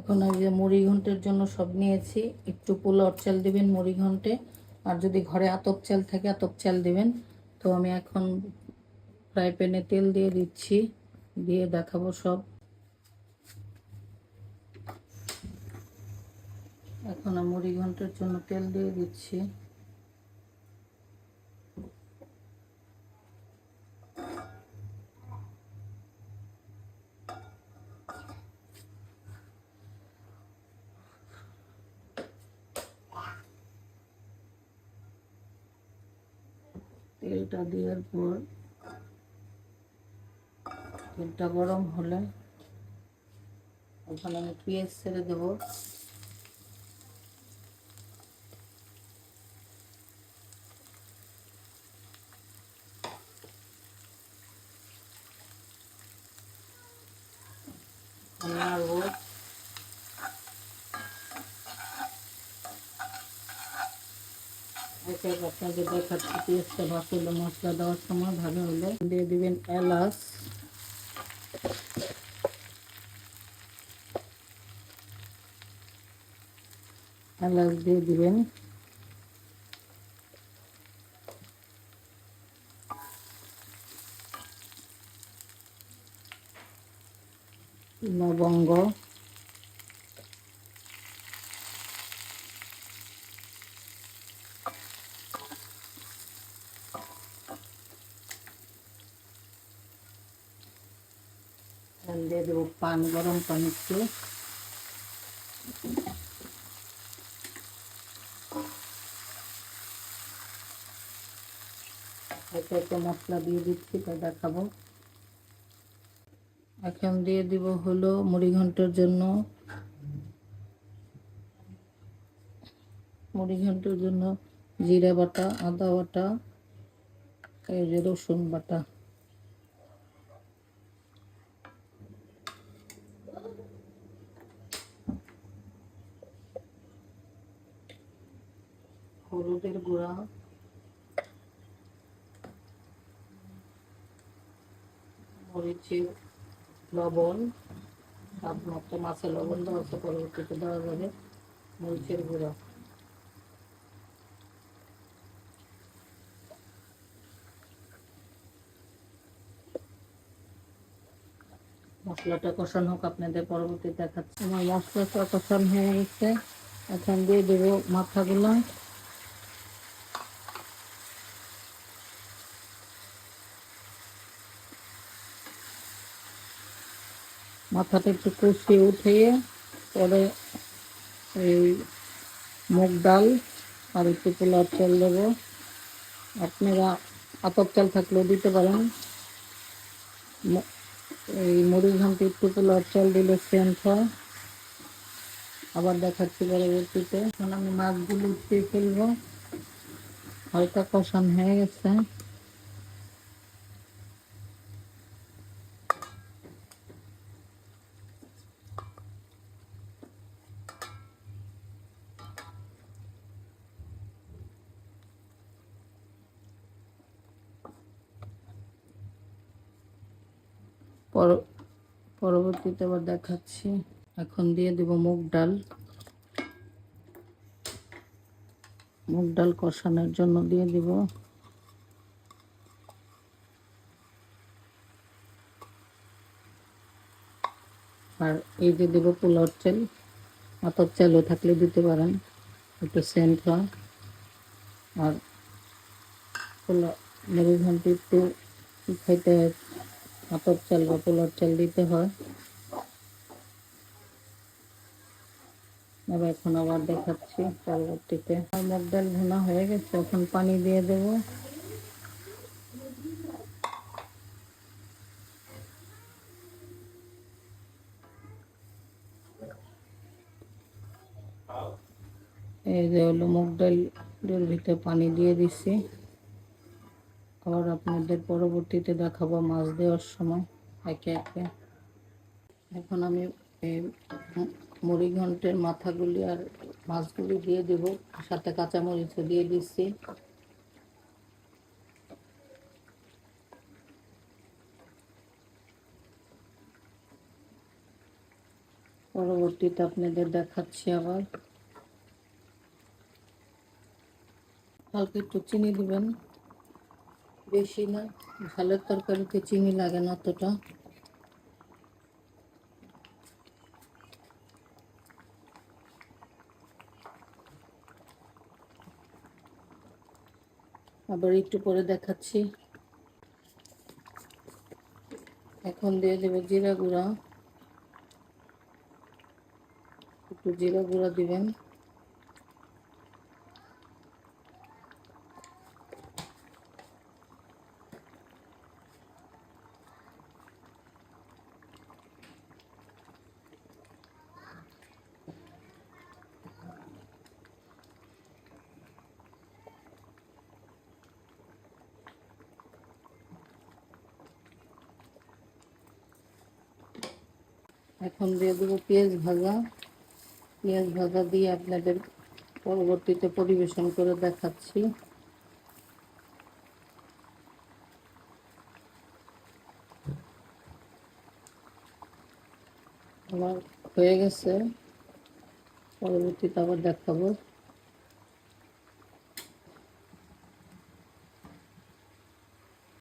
এখন ওই যে মুড়ি ঘন্টের জন্য সব নিয়েছি। একটু পোলাওর চাল দেবেন মুড়ি ঘন্টে। আর যদি ঘরে আতপ চাল থাকে, আতপ চাল দেবেন। তো আমি এখন ফ্রাই প্যানে তেল দিয়ে দিচ্ছি। দিয়ে দেখাবো সব। এখন মুড়ি ঘন্টের জন্য তেল দিয়ে দিচ্ছি। তেলটা দেওয়ার পর তেলটা গরম হলে ওখানে আমি পেঁয়াজ ছেড়ে দেবো। নাড়বো একে একে আপনাকে দেখাচ্ছি, পেঁয়াজটা ভাজলে মশলা দেওয়ার সময় ভালো হলে দিয়ে দিবেন এলাচ। এলাচ দিয়ে দিবেন। লবঙ্গ। এখন দিয়ে দেবো পান, গরম পানি একটু। একে একে মশলা দিয়ে দিচ্ছি, তা দেখাবো। এখন দিয়ে দিব হলো মুড়ি ঘণ্টার জন্য। মুড়ি ঘণ্টার জন্য জিরা বাটা, আদা বাটা, এই যে রসুন বাটা। হলুদের গুঁড়া। মরিচের লবণ আপনার মাছে লবণ দেওয়া আছে, পরবর্তীতে দেওয়া যাবে মরিচের গুঁড়া। মশলাটা কষানো হোক, আপনাদের পরবর্তীতে দেখাচ্ছি। আমার মশলাটা কষানো হয়ে গেছে এখন দিয়ে দেবো মাথাগুলো। মাথাটা একটু কষিয়ে উঠিয়ে পরে এই মুগ ডাল আর একটু পোলার চাল দেবো। আপনারা আতপ চাল থাকলেও দিতে পারেন। এই মুড়ি ঘন্টি একটু পোলার চাল দিলে সেন্ট হয়। আবার দেখাচ্ছি পরবর্তীতে। এখন আমি মাছগুলো উঠিয়ে ফেলব। হালকা কষান হয়ে গেছে। পরবর্তীতে আবার দেখাচ্ছি। এখন দিয়ে দেব মুগ ডাল। মুগ ডাল কষানোর জন্য দিয়ে দিব। আর এই যে দেবো পোলাওর চাল আতর চালও থাকলে দিতে পারেন। একটু সেন্ট হয়। আর পোলা মুড়ি ঘন্টি একটু খাইতে আতর চাল বা পোলার চাল দিতে হয়। এবার এখন আবার দেখাচ্ছি পরবর্তীতে। মুগ ডাল ভুনা হয়ে গেছে, এখন পানি দিয়ে দেব। এই যে হলো মুগ ডালের ভিতরে পানি দিয়ে দিচ্ছি আবার আপনাদের পরবর্তীতে দেখাবো মাছ দেওয়ার সময় একে একে। এখন আমি মুড়ি ঘন্টের মাথাগুলি আর মাছগুলি দিয়ে দেব। সাথে কাঁচামরিচও দিয়ে দিচ্ছি। পরবর্তীতে আপনাদের দেখাচ্ছি আবার। হালকা একটু চিনি দিবেন। বেশি না ঝালের তরকারিতে চিনি লাগে না অতটা। আবার একটু পরে দেখাচ্ছি। এখন দিয়ে দেবো জিরা গুঁড়া। একটু জিরা গুঁড়া দিবেন। এখন দিয়ে দেবো পেঁয়াজ ভাজা। পেঁয়াজ ভাজা দিয়ে আপনাদের পরবর্তীতে পরিবেশন করে দেখাচ্ছি। আমার হয়ে গেছে। পরবর্তীতে আবার দেখাবো।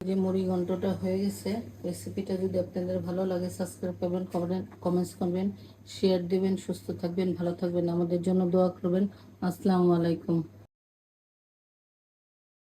যে মুড়ি ঘন্টটা হয়ে গেছে। রেসিপিটা যদি আপনাদের ভালো লাগে সাবস্ক্রাইব করবেন কমেন্ট কমেন্টস করবেন শেয়ার দিবেন, সুস্থ থাকবেন, ভালো থাকবেন। আমাদের জন্য দোয়া করবেন। আসসালামু আলাইকুম।